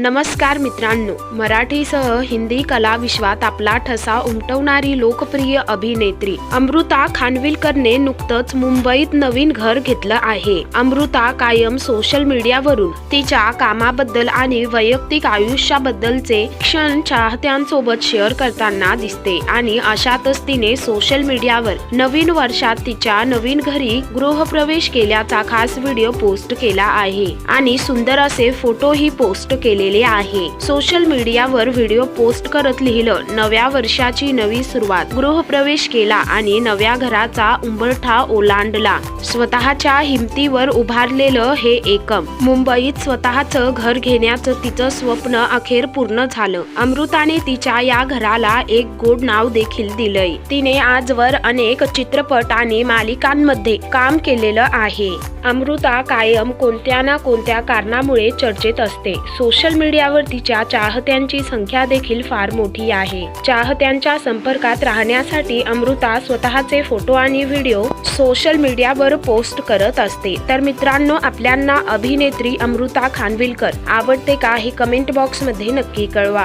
नमस्कार मित्रांनो मराठीसह हिंदी कला विश्वात आपला ठसा उमटवणारी लोकप्रिय अभिनेत्री अमृता खानविलकरने नुकतंच मुंबईत नवीन घर घेतलं आहे. अमृता कायम सोशल मीडियावरून तिच्या कामाबद्दल आणि वैयक्तिक आयुष्याबद्दलचे क्षण चाहत्यांसोबत शेअर करताना दिसते आणि अशातच तिने सोशल मीडियावर नवीन वर्षात तिच्या नवीन घरी गृहप्रवेश केल्याचा खास व्हिडिओ पोस्ट केला आहे. आणि सुंदर असे फोटोही पोस्ट केले केलेले आहे. सोशल मीडियावर व्हिडिओ पोस्ट करत लिहिलं नव्या वर्षाची नवी सुरुवात. गृहप्रवेश केला आणि नव्या घराचा उंबरठा ओलांडला. स्वतःच्या हिमतीवर उभारलेलं हे एकम. मुंबईत स्वतःचं घर घेण्याचं तिचं स्वप्न अखेर पूर्ण झालं. अमृताने तिच्या या घराला एक गोड नाव देखील दिलंय. तिने आजवर अनेक चित्रपट आणि मालिकांमध्ये काम केलेलं आहे. अमृता कायम कोणत्या ना कोणत्या कारणामुळे चर्चेत असते. सोशल मीडियावर तिच्या चाहत्यांची संख्या देखील फार मोठी आहे. चाहत्यांच्या संपर्कात राहण्यासाठी अमृता स्वतःचे फोटो आणि व्हिडिओ सोशल मीडियावर पोस्ट करत असते. तर मित्रांनो आपल्यांना अभिनेत्री अमृता खानविलकर आवडते का हे कमेंट बॉक्समध्ये नक्की कळवा.